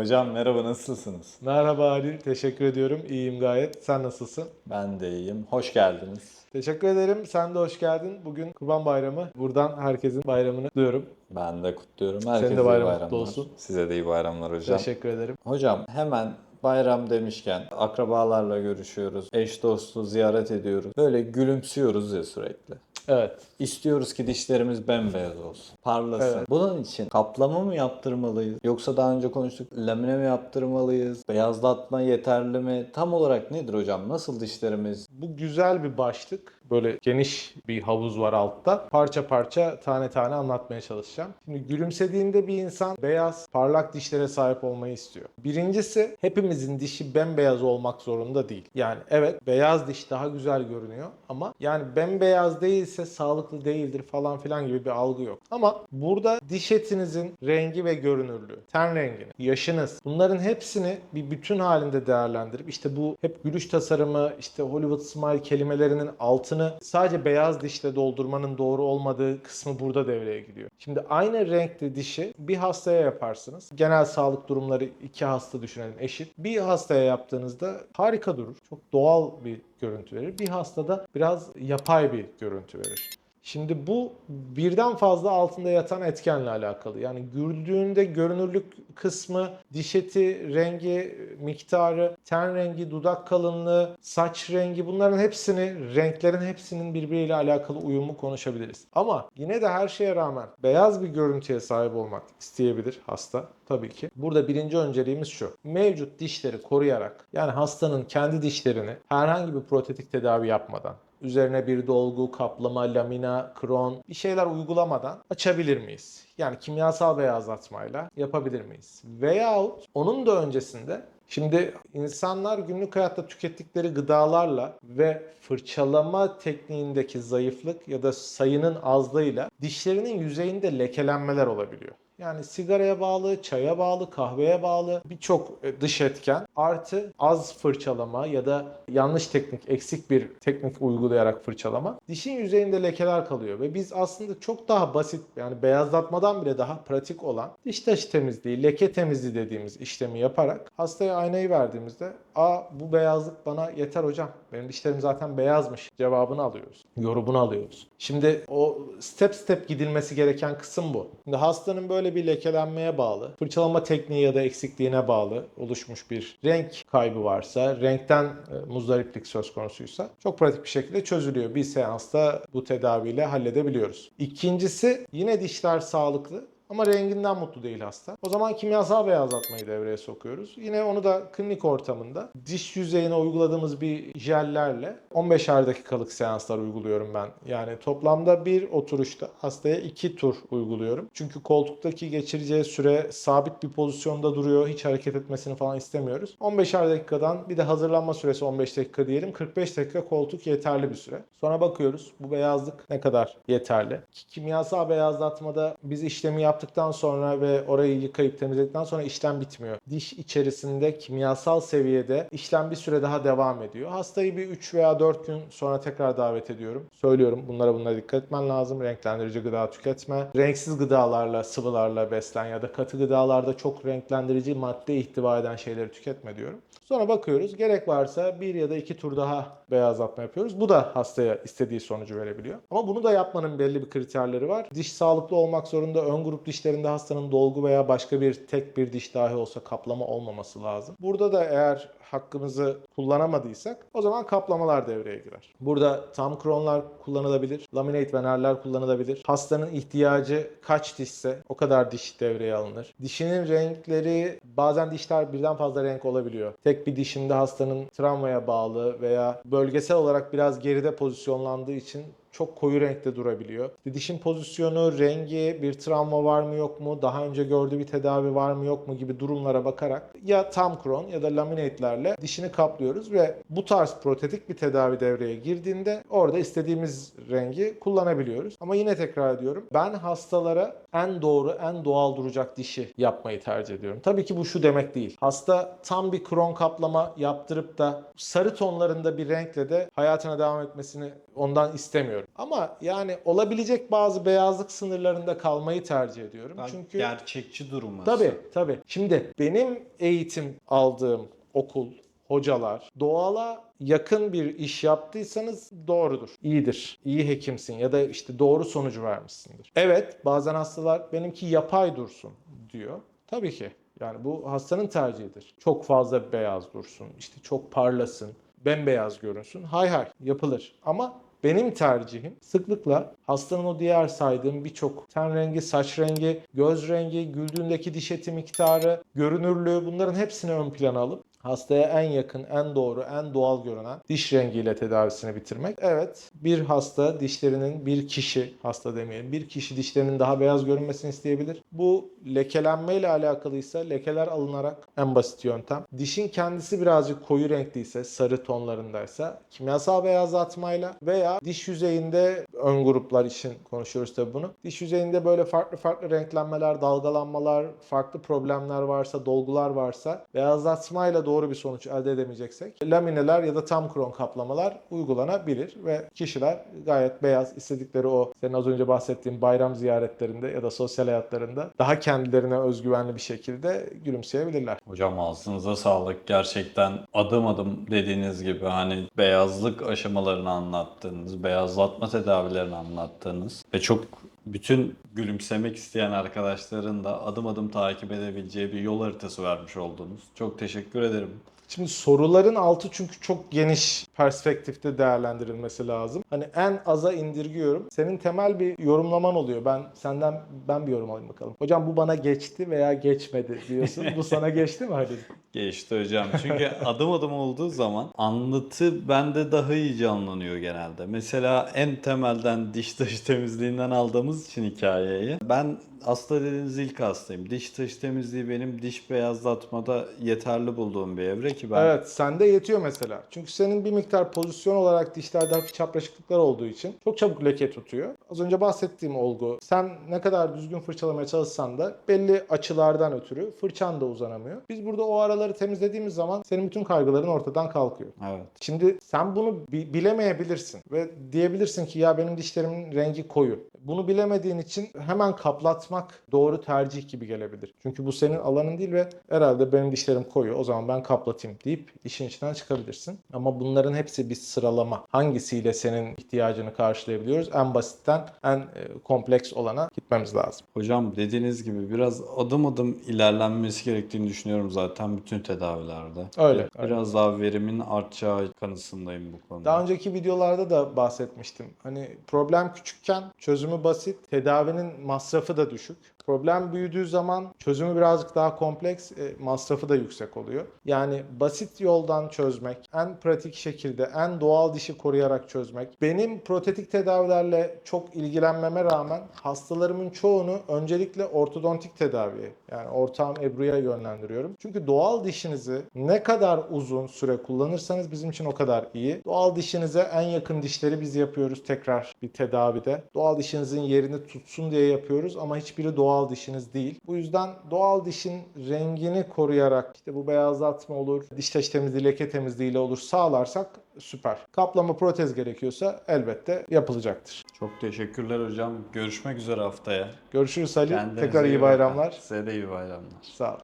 Hocam merhaba nasılsınız? Merhaba Halil, teşekkür ediyorum. İyiyim gayet. Sen nasılsın? Ben de iyiyim. Hoş geldiniz. Teşekkür ederim. Sen de hoş geldin. Bugün Kurban Bayramı. Buradan herkesin bayramını kutluyorum. Ben de kutluyorum. Herkese de iyi bayram bayramlar. kutlu olsun. Size de iyi bayramlar hocam. Teşekkür ederim. Hocam hemen bayram demişken akrabalarla görüşüyoruz. Eş dostu ziyaret ediyoruz. Böyle gülümsüyoruz ya sürekli. Evet. İstiyoruz ki dişlerimiz bembeyaz olsun. Parlasın. Evet. Bunun için kaplama mı yaptırmalıyız? Yoksa daha önce konuştuk lamine mi yaptırmalıyız? Beyazlatma yeterli mi? Tam olarak nedir hocam? Nasıl dişlerimiz? Bu güzel bir başlık. Böyle geniş bir havuz var altta. Parça parça tane tane anlatmaya çalışacağım. Şimdi gülümsediğinde bir insan beyaz, parlak dişlere sahip olmayı istiyor. Birincisi hepimizin dişi bembeyaz olmak zorunda değil. Yani evet beyaz diş daha güzel görünüyor ama yani bembeyaz değilse sağlıklı değildir falan filan gibi bir algı yok. Ama burada diş etinizin rengi ve görünürlüğü, ten rengini, yaşınız bunların hepsini bir bütün halinde değerlendirip işte bu hep gülüş tasarımı, işte Hollywood smile kelimelerinin altını sadece beyaz dişle doldurmanın doğru olmadığı kısmı burada devreye giriyor. Şimdi aynı renkli dişi bir hastaya yaparsınız. Genel sağlık durumları iki hasta düşünelim eşit. Bir hastaya yaptığınızda harika durur. Çok doğal bir görüntü verir. Bir hastada biraz yapay bir görüntü verir. Şimdi bu birden fazla altında yatan etkenle alakalı. Yani güldüğünde görünürlük kısmı, diş eti rengi, miktarı, ten rengi, dudak kalınlığı, saç rengi bunların hepsini, renklerin hepsinin birbiriyle alakalı uyumu konuşabiliriz. Ama yine de her şeye rağmen beyaz bir görüntüye sahip olmak isteyebilir hasta tabii ki. Burada birinci önceliğimiz şu. Mevcut dişleri koruyarak yani hastanın kendi dişlerini herhangi bir protetik tedavi yapmadan üzerine bir dolgu, kaplama, lamina, kron bir şeyler uygulamadan açabilir miyiz? Yani kimyasal beyazlatmayla yapabilir miyiz? Veyahut onun da öncesinde Şimdi insanlar günlük hayatta tükettikleri gıdalarla ve fırçalama tekniğindeki zayıflık ya da sayının azlığıyla dişlerinin yüzeyinde lekelenmeler olabiliyor. Yani sigaraya bağlı, çaya bağlı, kahveye bağlı birçok e, dış etken artı az fırçalama ya da yanlış teknik, eksik bir teknik uygulayarak fırçalama dişin yüzeyinde lekeler kalıyor ve biz aslında çok daha basit yani beyazlatmadan bile daha pratik olan diş taşı temizliği, leke temizliği dediğimiz işlemi yaparak hastaya aynayı verdiğimizde "Aa bu beyazlık bana yeter hocam. Benim dişlerim zaten beyazmış." cevabını alıyoruz. Yorumunu alıyoruz. Şimdi o step step gidilmesi gereken kısım bu. Şimdi hastanın böyle bir lekelenmeye bağlı, fırçalama tekniği ya da eksikliğine bağlı oluşmuş bir renk kaybı varsa, renkten e, muzdariplik söz konusuysa çok pratik bir şekilde çözülüyor. Bir seansta bu tedaviyle halledebiliyoruz. İkincisi yine dişler sağlıklı ama renginden mutlu değil hasta. O zaman kimyasal beyazlatmayı devreye sokuyoruz. Yine onu da klinik ortamında diş yüzeyine uyguladığımız bir jellerle 15'er dakikalık seanslar uyguluyorum ben. Yani toplamda bir oturuşta hastaya iki tur uyguluyorum. Çünkü koltuktaki geçireceği süre sabit bir pozisyonda duruyor. Hiç hareket etmesini falan istemiyoruz. 15'er dakikadan bir de hazırlanma süresi 15 dakika diyelim. 45 dakika koltuk yeterli bir süre. Sonra bakıyoruz bu beyazlık ne kadar yeterli. Ki Kimyasal beyazlatmada biz işlemi yaptıktan sonra ve orayı yıkayıp temizledikten sonra işlem bitmiyor. Diş içerisinde kimyasal seviyede işlem bir süre daha devam ediyor. Hastayı bir 3 veya 4 gün sonra tekrar davet ediyorum. Söylüyorum bunlara bunlara dikkat etmen lazım. Renklendirici gıda tüketme. Renksiz gıdalarla, sıvılarla beslen ya da katı gıdalarda çok renklendirici madde ihtiva eden şeyleri tüketme diyorum. Sonra bakıyoruz. Gerek varsa bir ya da iki tur daha beyazlatma yapıyoruz. Bu da hastaya istediği sonucu verebiliyor. Ama bunu da yapmanın belli bir kriterleri var. Diş sağlıklı olmak zorunda. Ön grup dişlerinde hastanın dolgu veya başka bir tek bir diş dahi olsa kaplama olmaması lazım. Burada da eğer hakkımızı kullanamadıysak o zaman kaplamalar devreye girer. Burada tam kronlar kullanılabilir. Laminate venerler kullanılabilir. Hastanın ihtiyacı kaç dişse o kadar diş devreye alınır. Dişinin renkleri bazen dişler birden fazla renk olabiliyor. Tek bir dişinde hastanın travmaya bağlı veya bölgesel olarak biraz geride pozisyonlandığı için çok koyu renkte durabiliyor. Dişin pozisyonu, rengi, bir travma var mı yok mu, daha önce gördüğü bir tedavi var mı yok mu gibi durumlara bakarak ya tam kron ya da laminate'lerle dişini kaplıyoruz ve bu tarz protetik bir tedavi devreye girdiğinde orada istediğimiz rengi kullanabiliyoruz. Ama yine tekrar ediyorum. Ben hastalara en doğru, en doğal duracak dişi yapmayı tercih ediyorum. Tabii ki bu şu demek değil. Hasta tam bir kron kaplama yaptırıp da sarı tonlarında bir renkle de hayatına devam etmesini ondan istemiyorum. Ama yani olabilecek bazı beyazlık sınırlarında kalmayı tercih ediyorum. Çünkü gerçekçi durması. Tabii tabii. Şimdi benim eğitim aldığım okul, hocalar doğala yakın bir iş yaptıysanız doğrudur. İyidir. İyi hekimsin ya da işte doğru sonucu vermişsindir. Evet bazen hastalar benimki yapay dursun diyor. Tabii ki. Yani bu hastanın tercihidir. Çok fazla beyaz dursun, işte çok parlasın, bembeyaz görünsün. Hay hay yapılır. Ama benim tercihim sıklıkla hastanın o diğer saydığım birçok ten rengi, saç rengi, göz rengi, güldüğündeki diş eti miktarı, görünürlüğü bunların hepsini ön plana alıp hastaya en yakın, en doğru, en doğal görünen diş rengiyle tedavisini bitirmek. Evet, bir hasta dişlerinin, bir kişi, hasta demeyelim, bir kişi dişlerinin daha beyaz görünmesini isteyebilir. Bu lekelenmeyle alakalıysa lekeler alınarak en basit yöntem. Dişin kendisi birazcık koyu renkliyse, sarı tonlarındaysa kimyasal beyazlatmayla veya diş yüzeyinde ön gruplar için konuşuyoruz tabii bunu. Diş yüzeyinde böyle farklı farklı renklenmeler, dalgalanmalar, farklı problemler varsa, dolgular varsa beyazlatmayla doğru bir sonuç elde edemeyeceksek lamineler ya da tam kron kaplamalar uygulanabilir ve kişiler gayet beyaz istedikleri o senin az önce bahsettiğin bayram ziyaretlerinde ya da sosyal hayatlarında daha kendilerine özgüvenli bir şekilde gülümseyebilirler. Hocam ağzınıza sağlık. Gerçekten adım adım dediğiniz gibi hani beyazlık aşamalarını anlattığınız, beyazlatma tedavilerini anlattığınız ve çok bütün gülümsemek isteyen arkadaşların da adım adım takip edebileceği bir yol haritası vermiş oldunuz. Çok teşekkür ederim. Şimdi soruların altı çünkü çok geniş perspektifte değerlendirilmesi lazım. Hani en aza indirgiyorum. Senin temel bir yorumlaman oluyor. Ben senden ben bir yorum alayım bakalım. Hocam bu bana geçti veya geçmedi diyorsun. bu sana geçti mi Halil? Geçti hocam. Çünkü adım adım olduğu zaman anlatı bende daha iyi canlanıyor genelde. Mesela en temelden diş taşı temizliğinden aldığımız için hikayeyi. Ben hasta dediğiniz ilk hastayım. Diş taşı temizliği benim diş beyazlatmada yeterli bulduğum bir evre ki ben Evet sende yetiyor mesela. Çünkü senin bir miktar pozisyon olarak dişlerde hafif çapraşıklıklar olduğu için çok çabuk leke tutuyor. Az önce bahsettiğim olgu sen ne kadar düzgün fırçalamaya çalışsan da belli açılardan ötürü fırçan da uzanamıyor. Biz burada o araları temizlediğimiz zaman senin bütün kaygıların ortadan kalkıyor. evet. Şimdi sen bunu bi- bilemeyebilirsin ve diyebilirsin ki ya benim dişlerimin rengi koyu. Bunu bilemediğin için hemen kaplatmak doğru tercih gibi gelebilir. Çünkü bu senin alanın değil ve herhalde benim dişlerim koyu o zaman ben kaplatayım deyip işin içinden çıkabilirsin. Ama bunların hepsi bir sıralama. Hangisiyle senin ihtiyacını karşılayabiliyoruz? En basitten en e, kompleks olana gitmemiz lazım. Hocam dediğiniz gibi biraz adım adım ilerlenmesi gerektiğini düşünüyorum zaten bütün tedavilerde. Öyle, Biraz daha verimin artacağı kanısındayım bu konuda. Daha önceki videolarda da bahsetmiştim. Hani problem küçükken çözümü basit, tedavinin masrafı da düşük. Problem büyüdüğü zaman çözümü birazcık daha kompleks, e, masrafı da yüksek oluyor. Yani basit yoldan çözmek, en pratik şekilde, en doğal dişi koruyarak çözmek. Benim protetik tedavilerle çok ilgilenmeme rağmen hastalarımın çoğunu öncelikle ortodontik tedaviye, yani ortağım Ebru'ya yönlendiriyorum. Çünkü doğal dişinizi ne kadar uzun süre kullanırsanız bizim için o kadar iyi. Doğal dişinize en yakın dişleri biz yapıyoruz tekrar bir tedavide. Doğal dişinizin yerini tutsun diye yapıyoruz ama hiçbiri doğal dişiniz değil. Bu yüzden doğal dişin rengini koruyarak işte bu beyazlatma olur, diş taşı temizliği, leke temizliğiyle olur sağlarsak süper. Kaplama protez gerekiyorsa elbette yapılacaktır. Çok teşekkürler hocam. Görüşmek üzere haftaya. Görüşürüz Halil. Kendinize Tekrar iyi bakın. bayramlar. Size de iyi bayramlar. Sağ ol.